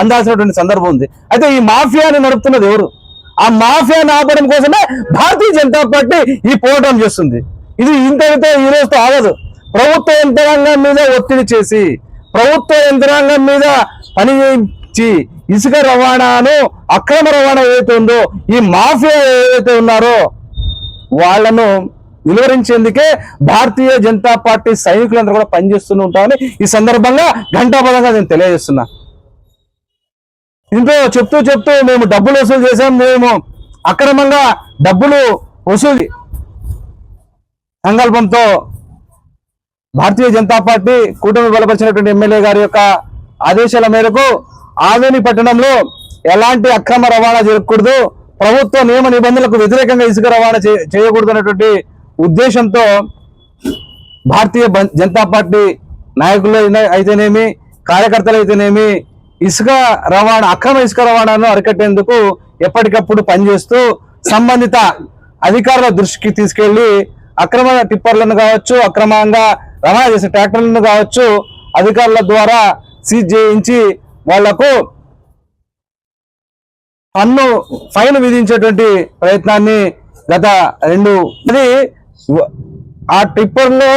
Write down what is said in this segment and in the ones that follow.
అందాల్సినటువంటి సందర్భం ఉంది. అయితే ఈ మాఫియాని నడుపుతున్నది ఎవరు? ఆ మాఫియాని ఆపడం కోసమే భారతీయ జనతా పార్టీ ఈ పోరాటం చేస్తుంది. ఇది ఇంతటితో ఈ రోజుతో ఆగదు. ప్రభుత్వ యంత్రాంగం మీద ఒత్తిడి చేసి ప్రభుత్వ యంత్రాంగం మీద పని చేయించి ఇసుక రవాణాను అక్రమ రవాణా ఏదైతే ఉందో ఈ మాఫియా ఏదైతే ఉన్నారో వాళ్ళను నిలువరించేందుకే భారతీయ జనతా పార్టీ సైనికులందరూ కూడా పనిచేస్తూ ఉంటామని ఈ సందర్భంగా ఘంటాపదంగా నేను తెలియజేస్తున్నా. ఇంట్లో చెప్తూ చెప్తూ మేము డబ్బులు వసూలు చేసాం మేము అక్రమంగా డబ్బులు వసూలు సంకల్పంతో భారతీయ జనతా పార్టీ కూటమి బలపరిచినటువంటి ఎమ్మెల్యే గారి యొక్క ఆదేశాల మేరకు ఆవేని పట్టణంలో ఎలాంటి అక్రమ రవాణా జరగకూడదు ప్రభుత్వ నియమ నిబంధనలకు వ్యతిరేకంగా ఇసుక రవాణా చే- చేయకూడదు అనేటువంటి ఉద్దేశంతో భారతీయ జనతా పార్టీ నాయకులు అయితేనేమి కార్యకర్తలు అయితేనేమి ఇసుక రవాణా అక్రమ ఇసుక రవాణాను అరికట్టేందుకు ఎప్పటికప్పుడు పనిచేస్తూ సంబంధిత అధికారుల దృష్టికి తీసుకెళ్ళి అక్రమ టిప్పర్లను కావచ్చు అక్రమంగా రవాణా చేసే ట్రాక్టర్లను కావచ్చు అధికారుల ద్వారా సీజ్ చేయించి వాళ్ళకు పన్ను ఫైన్ విధించేటువంటి ప్రయత్నాన్ని గత రెండు అది ఆ టిప్పర్లో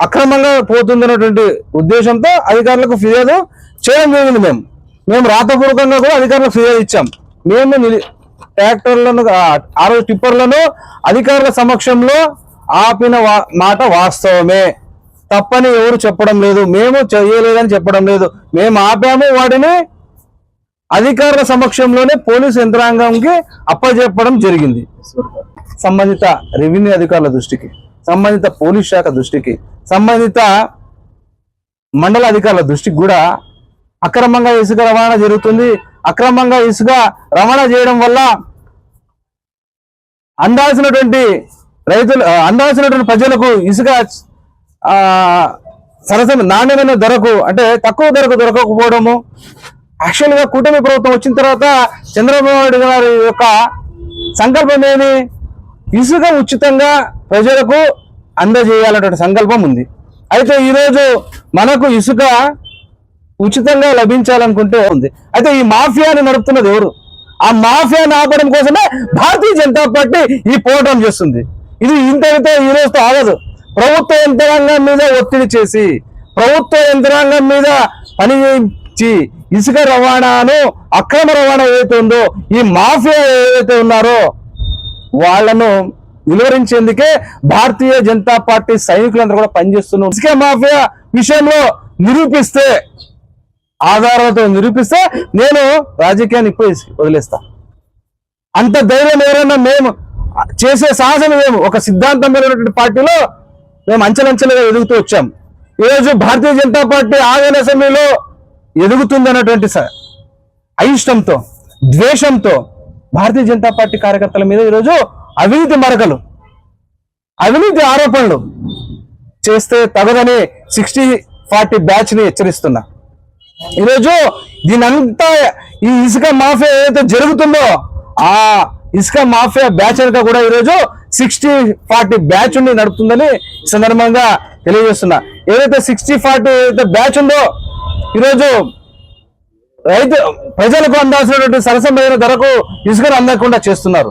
అక్రమంగా పోతుందనేటువంటి ఉద్దేశంతో అధికారులకు ఫిర్యాదు చేయడం జరిగింది మేము. మేము రాతపూర్వకంగా కూడా అధికారులకు ఫిర్యాదు ఇచ్చాం. మేము ట్రాక్టర్లను ఆ- రోజు టిప్పర్లను అధికారుల సమక్షంలో ఆపిన వా- మాట వాస్తవమే. తప్పని ఎవరు చెప్పడం లేదు. మేము చేయలేదని చెప్పడం లేదు. మేము ఆపాము వాటిని అధికారుల సమక్షంలోనే పోలీసు యంత్రాంగంకి అప్పజెప్పడం జరిగింది. సంబంధిత రెవెన్యూ అధికారుల దృష్టికి సంబంధిత పోలీస్ శాఖ దృష్టికి సంబంధిత మండల అధికారుల దృష్టికి కూడా అక్రమంగా ఇసుక రవాణా జరుగుతుంది. అక్రమంగా ఇసుక రవాణా చేయడం వల్ల అందాల్సినటువంటి రైతులు అందాల్సినటువంటి ప్రజలకు ఇసుక సరసన నాణ్యమైన ధరకు అంటే తక్కువ ధరకు దొరకకపోవడము యాక్చువల్గా కూటమి ప్రభుత్వం వచ్చిన తర్వాత చంద్రబాబు నాయుడు గారి యొక్క సంకల్పం ఏమి? ఇసుక ఉచితంగా ప్రజలకు అందజేయాలనే సంకల్పం ఉంది. అయితే ఈరోజు మనకు ఇసుక ఉచితంగా లభించాలనుకుంటే ఉంది. అయితే ఈ మాఫియాని నడుపుతున్నది ఎవరు? ఆ మాఫియాని ఆపడం కోసమే భారతీయ జనతా పార్టీ ఈ పోరాటం చేస్తుంది. ఇది ఇంతటితో ఈ రోజుతో ఆగదు. ప్రభుత్వ యంత్రాంగం మీద ఒత్తిడి చేసి ప్రభుత్వ యంత్రాంగం మీద పని చేయించి ఇసుక రవాణాను అక్రమ రవాణా ఏదైతే ఉందో ఈ మాఫియా ఏదైతే ఉన్నారో వాళ్ళను నిలువరించేందుకే భారతీయ జనతా పార్టీ సైనికులందరూ కూడా పనిచేస్తున్నారు. ఇసుకే మాఫియా విషయంలో నిరూపిస్తే ఆధారాలతో నిరూపిస్తే నేను రాజకీయాన్ని ఇప్పుడు వదిలేస్తా. అంత ధైర్యం ఎవరైనా మేము చేసే సాహసం మేము ఒక సిద్ధాంతమైనటువంటి పార్టీలో మేము అంచెలంచెలుగా ఎదుగుతూ వచ్చాం. ఈరోజు భారతీయ జనతా పార్టీ ఆంధ్ర అసెంబ్లీలో ఎదుగుతుందన్నటువంటి స- అయిష్టంతో ద్వేషంతో భారతీయ జనతా పార్టీ కార్యకర్తల మీద ఈరోజు అవినీతి మరకలు అవినీతి ఆరోపణలు చేస్తే తగదని సిక్స్టీ ఫార్టీ బ్యాచ్ని హెచ్చరిస్తున్నా. ఈరోజు దీనంతా ఈ ఇసుక మాఫియా ఏదైతే జరుగుతుందో ఆ ఇసుక మాఫియా బ్యాచ్ వెనుక కూడా ఈరోజు సిక్స్టీ ఫార్టీ బ్యాచ్ ఉండి నడుపుతుందని సందర్భంగా తెలియజేస్తున్నా. ఏదైతే సిక్స్టీ ఫార్టీ ఏదైతే బ్యాచ్ ఉందో ఈరోజు రైతు ప్రజలకు అందాల్సినటువంటి సరసమైన ధరకు ఇసుకను అందకుండా చేస్తున్నారు.